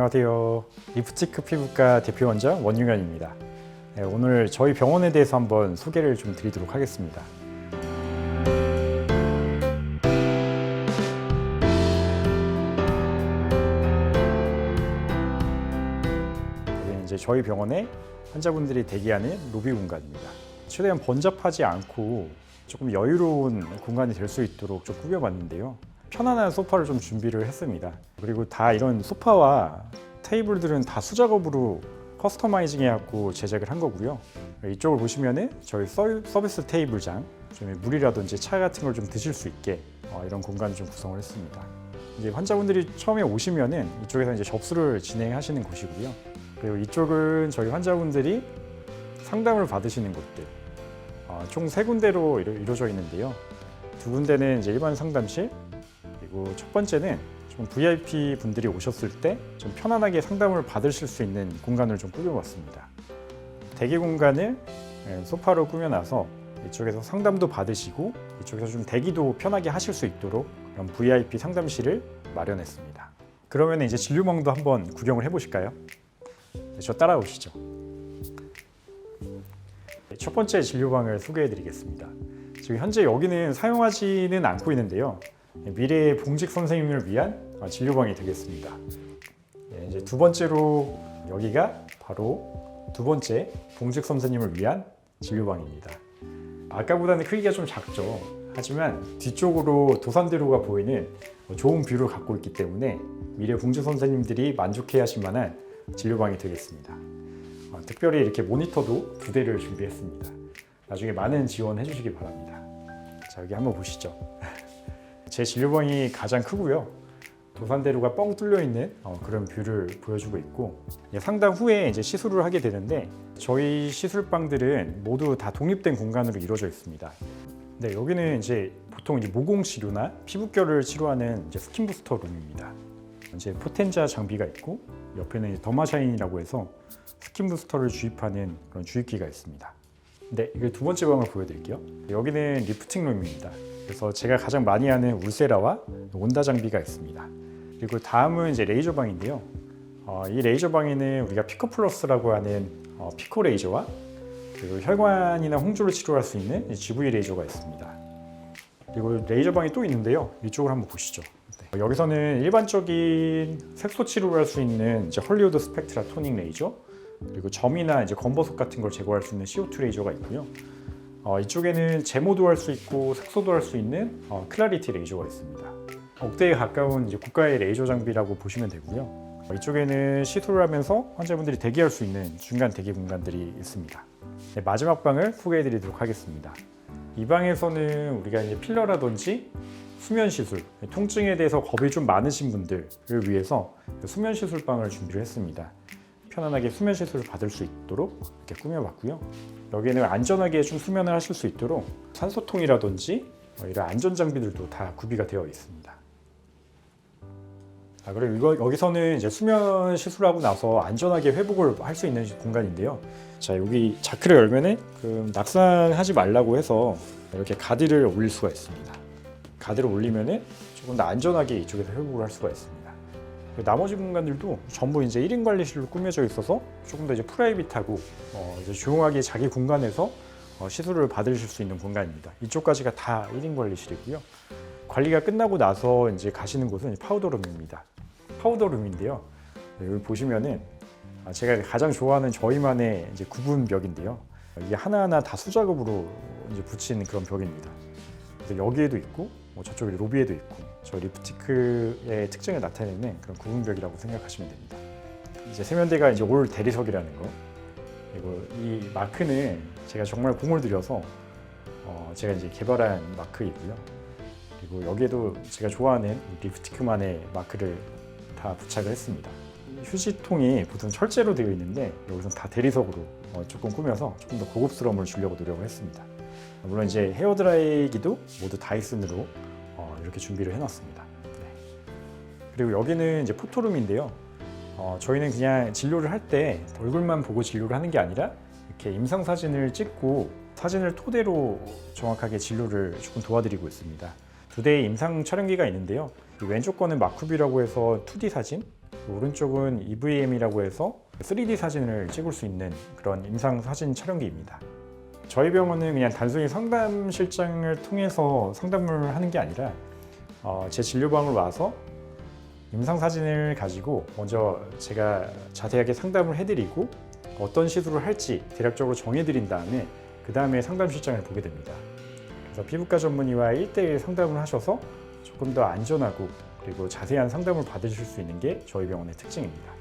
안녕하세요. 리프티크 피부과 대표 원장 원유현입니다. 네, 오늘 저희 병원에 대해서 한번 소개를 좀 드리도록 하겠습니다. 여기는 이제 저희 병원에 환자분들이 대기하는 로비 공간입니다. 최대한 번잡하지 않고 조금 여유로운 공간이 될 수 있도록 좀 꾸며봤는데요. 편안한 소파를 좀 준비를 했습니다. 그리고 다 이런 소파와 테이블들은 다 수작업으로 커스터마이징 해갖고 제작을 한 거고요. 이쪽을 보시면은 저희 서- 서비스 테이블장, 좀 물이라든지 차 같은 걸 좀 드실 수 있게 어, 이런 공간을 좀 구성을 했습니다. 이제 환자분들이 처음에 오시면은 이쪽에서 이제 접수를 진행하시는 곳이고요. 그리고 이쪽은 저희 환자분들이 상담을 받으시는 곳들 어, 총세 군데로 이루- 이루어져 있는데요. 두 군데는 이제 일반 상담실 그리고 첫 번째는 좀 VIP 분들이 오셨을 때 좀 편안하게 상담을 받으실 수 있는 공간을 좀 꾸며봤습니다. 대기 공간을 예, 소파로 꾸며놔서 이쪽에서 상담도 받으시고 이쪽에서 좀 대기도 편하게 하실 수 있도록 그런 VIP 상담실을 마련했습니다. 그러면 이제 진료망도 한번 구경을 해보실까요? 네, 저 따라오시죠. 네, 첫 번째 진료방을 소개해드리겠습니다. 지금 현재 여기는 사용하지는 않고 있는데요. 미래의 봉직 선생님을 위한 어, 진료방이 되겠습니다. 네, 이제 두 번째로 여기가 바로 두 번째 봉직 선생님을 위한 진료방입니다. 아까보다는 크기가 좀 작죠. 하지만 뒤쪽으로 도산대로가 보이는 좋은 뷰를 갖고 있기 때문에 미래 봉직 선생님들이 만족해 하실 만한 진료방이 되겠습니다. 어, 특별히 이렇게 모니터도 두 대를 준비했습니다. 나중에 많은 지원해 주시기 바랍니다. 자, 여기 한번 보시죠. 제 진료방이 가장 크고요. 도산대로가 뻥 뚫려 있는 어, 그런 뷰를 보여주고 있고 상담 후에 이제 시술을 하게 되는데 저희 시술방들은 모두 다 독립된 공간으로 이루어져 있습니다. 네, 여기는 이제 보통 이제 모공 치료나 피부결을 치료하는 이제 스킨 부스터 룸입니다. 이제 포텐자 장비가 있고 옆에는 더마샤인이라고 해서 스킨 부스터를 주입하는 그런 주입기가 있습니다. 네, 이게 두 번째 방을 보여드릴게요. 여기는 리프팅 룸입니다. 그래서 제가 가장 많이 하는 울세라와 온다 장비가 있습니다. 그리고 다음은 이제 레이저 방인데요. 어, 이 레이저 방에는 우리가 피코 플러스라고 하는 어, 피코 레이저와 그리고 혈관이나 홍조를 치료할 수 있는 이 GV 레이저가 있습니다. 그리고 레이저 방이 또 있는데요. 이쪽을 한번 보시죠. 네. 여기서는 일반적인 색소 치료를 할 수 있는 이제 헐리우드 스펙트라 토닝 레이저 그리고 점이나 이제 검버섯 같은 걸 제거할 수 있는 CO2 레이저가 있고요. 어, 이쪽에는 제모도 할 수 있고 색소도 할 수 있는 어, 클라리티 레이저가 있습니다. 억대에 가까운 이제 국가의 레이저 장비라고 보시면 되고요. 어, 이쪽에는 시술을 하면서 환자분들이 대기할 수 있는 중간 대기 공간들이 있습니다. 네, 마지막 방을 소개해드리도록 하겠습니다. 이 방에서는 우리가 이제 필러라든지 수면 시술, 통증에 대해서 겁이 좀 많으신 분들을 위해서 수면 시술방을 준비를 했습니다. 편안하게 수면 시술을 받을 수 있도록 이렇게 꾸며봤고요. 여기는 안전하게 좀 수면을 하실 수 있도록 산소통이라든지 어, 이런 안전 장비들도 다 구비가 되어 있습니다. 아, 그리고 이거 여기서는 이제 수면 시술하고 나서 안전하게 회복을 할 수 있는 공간인데요. 자 여기 자크를 열면은 그 낙상하지 말라고 해서 이렇게 가드를 올릴 수가 있습니다. 가드를 올리면은 조금 더 안전하게 이쪽에서 회복을 할 수가 있습니다. 그리고 나머지 공간들도 전부 이제 1인 관리실로 꾸며져 있어서 조금 더 이제 프라이빗하고 어, 이제 조용하게 자기 공간에서 어, 시술을 받으실 수 있는 공간입니다. 이쪽까지가 다 1인 관리실이고요. 관리가 끝나고 나서 이제 가시는 곳은 파우더룸입니다. 파우더룸인데요. 네, 여기 보시면은 아, 제가 가장 좋아하는 저희만의 이제 구분 벽인데요. 이게 하나하나 다 수작업으로 이제 붙인 그런 벽입니다. 그래서 여기에도 있고 뭐 저쪽 로비에도 있고 저 리프티크의 특징을 나타내는 그런 구분벽이라고 생각하시면 됩니다. 이제 세면대가 이제 올 대리석이라는 거 그리고 이 마크는 제가 정말 공을 들여서 어, 제가 이제 개발한 마크이고요. 그리고 여기에도 제가 좋아하는 리프티크만의 마크를 다 부착을 했습니다. 휴지통이 보통 철제로 되어 있는데 여기서 다 대리석으로 어, 조금 꾸며서 조금 더 고급스러움을 주려고 노력을 했습니다. 물론 이제 헤어드라이기도 모두 다이슨으로 어, 이렇게 준비를 해놨습니다. 네. 그리고 여기는 이제 포토룸인데요. 어, 저희는 그냥 진료를 할 때 얼굴만 보고 진료를 하는 게 아니라 이렇게 임상 사진을 찍고 사진을 토대로 정확하게 진료를 조금 도와드리고 있습니다. 두 대의 임상 촬영기가 있는데요. 이 왼쪽 거는 마쿠비라고 해서 2D 사진, 오른쪽은 EVM이라고 해서 3D 사진을 찍을 수 있는 그런 임상 사진 촬영기입니다. 저희 병원은 그냥 단순히 상담 실장을 통해서 상담을 하는 게 아니라 어, 제 진료방으로 와서 임상 사진을 가지고 먼저 제가 자세하게 상담을 해드리고 어떤 시술을 할지 대략적으로 정해드린 다음에 그 다음에 상담 실장을 보게 됩니다. 그래서 피부과 전문의와 1대1 상담을 하셔서 조금 더 안전하고 그리고 자세한 상담을 받으실 수 있는 게 저희 병원의 특징입니다.